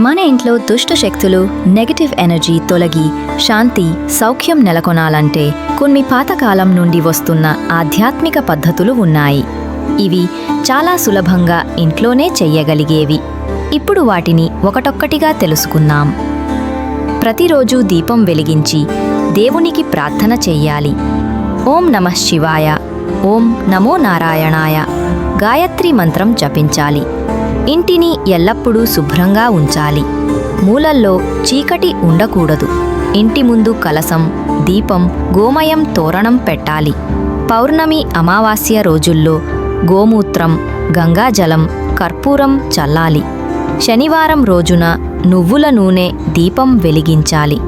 మన ఇంట్లో దుష్ట శక్తులు నెగటివ్ ఎనర్జీ తొలగి శాంతి సౌఖ్యం నెలకొనాలంటే కొన్ని పాతకాలం నుండి వస్తున్న ఆధ్యాత్మిక పద్ధతులు ఉన్నాయి. ఇవి చాలా సులభంగా ఇంట్లోనే చెయ్యగలిగేవి. ఇప్పుడు వాటిని ఒకటొక్కటిగా తెలుసుకుందాం. ప్రతిరోజు దీపం వెలిగించి దేవునికి ప్రార్థన చెయ్యాలి. ఓం నమః శివాయ. ఓం నమో నారాయణాయ. గాయత్రి మంత్రం జపించాలి. ఇంటిని ఎల్లప్పుడూ శుభ్రంగా ఉంచాలి. మూలల్లో చీకటి ఉండకూడదు. ఇంటి ముందు కలసం దీపం గోమయం తోరణం పెట్టాలి. పౌర్ణమి అమావాస్య రోజుల్లో గోమూత్రం గంగాజలం కర్పూరం చల్లాలి. శనివారం రోజున నువ్వుల నూనె దీపం వెలిగించాలి.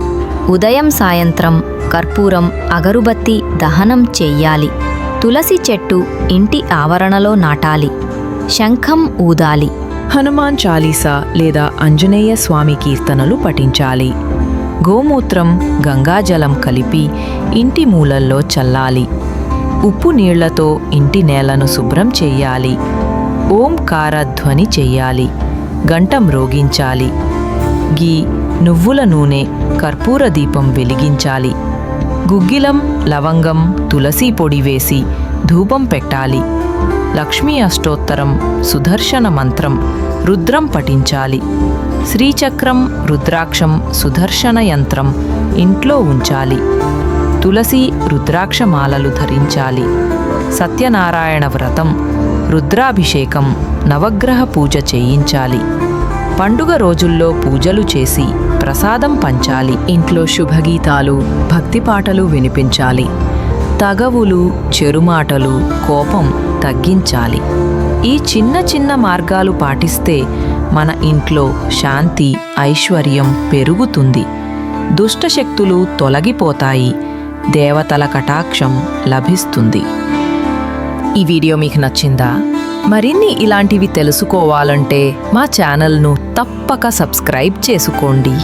ఉదయం సాయంత్రం కర్పూరం అగరుబత్తి దహనం చెయ్యాలి తులసి చెట్టు ఇంటి ఆవరణలో నాటాలి. శంఖం ఊదాలి. హనుమాన్ చాలీసా లేదా ఆంజనేయ స్వామి కీర్తనలు పఠించాలి. గోమూత్రం గంగాజలం కలిపి ఇంటి మూలల్లో చల్లాలి. ఉప్పు నీళ్ళతో ఇంటి నేలను శుభ్రం చెయ్యాలి ఓంకార ధ్వని చెయ్యాలి గంట మ్రోగించాలి గీ నువ్వుల నూనె కర్పూర దీపం వెలిగించాలి. గుగ్గిలం లవంగం తులసి పొడి వేసి ధూపం పెట్టాలి. లక్ష్మీ అష్టోత్తరం సుదర్శన మంత్రం రుద్రం పఠించాలి. శ్రీచక్రం రుద్రాక్షం సుదర్శన యంత్రం ఇంట్లో ఉంచాలి. తులసి రుద్రాక్షమాలలు ధరించాలి. సత్యనారాయణ వ్రతం రుద్రాభిషేకం నవగ్రహ పూజ చేయించాలి. పండుగ రోజుల్లో పూజలు చేసి ప్రసాదం పంచాలి. ఇంట్లో శుభగీతాలు భక్తి పాటలు వినిపించాలి. తగవులు చెరుమాటలు కోపం తగ్గించాలి. ఈ చిన్న చిన్న మార్గాలు పాటిస్తే మన ఇంట్లో శాంతి ఐశ్వర్యం పెరుగుతుంది. దుష్టశక్తులు తొలగిపోతాయి. దేవతల కటాక్షం లభిస్తుంది. ఈ వీడియో మీకు నచ్చిందా? మరిన్ని ఇలాంటివి తెలుసుకోవాలంటే మా ఛానల్ను తప్పక సబ్స్క్రైబ్ చేసుకోండి.